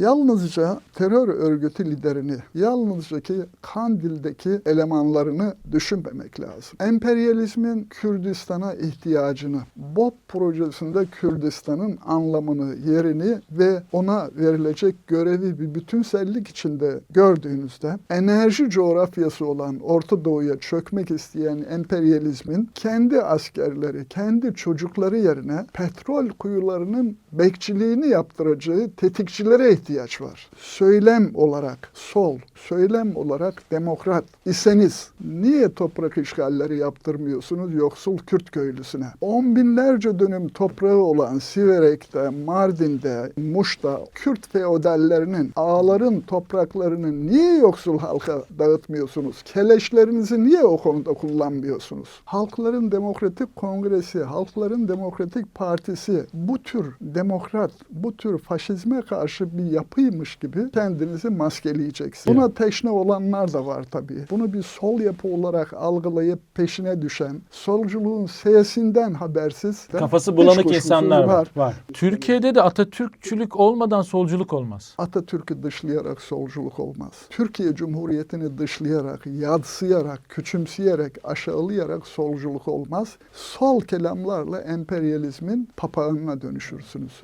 Yalnızca terör örgütü liderini, yalnızca ki Kandil'deki elemanlarını düşünmemek lazım. Emperyalizmin Kürdistan'a ihtiyacını, BOP projesinde Kürdistan'ın anlamını, yerini ve ona verilecek görevi bir bütünsellik içinde gördüğünüzde enerji coğrafyası olan Orta Doğu'ya çökmek isteyen emperyalizmin kendi askerleri, kendi çocukları yerine petrol kuyularının bekçiliğini yaptıracağı tetikçilere ihtiyaç var. Söylem olarak sol, söylem olarak demokrat iseniz niye toprak işgalleri yaptırmıyorsunuz yoksul Kürt köylüsüne? On binlerce dönüm toprağı olan Siverek'te, Mardin'de, Muş'ta Kürt feodallerinin, ağaların topraklarını niye yoksul halka dağıtmıyorsunuz? Keleşlerinizi niye o konuda kullanmıyorsunuz? Halkların Demokratik Kongresi, Halkların Demokratik Partisi bu tür demokrat, bu tür faşizme karşı bir yapıymış gibi kendinizi maskeleyeceksiniz. Buna teşne olanlar da var tabii. Bunu bir sol yapı olarak algılayıp peşine düşen, solculuğun sesinden habersiz. Kafası bulanık insanlar var. var. Türkiye'de de Atatürkçülük olmadan solculuk olmaz. Atatürk'ü dışlayarak solculuk olmaz. Türkiye Cumhuriyeti'ni dışlayarak, yadsıyarak, küçümseyerek, aşağılayarak solculuk olmaz. Sol kelamlarla emperyalizmin papağanına dönüşürsünüz.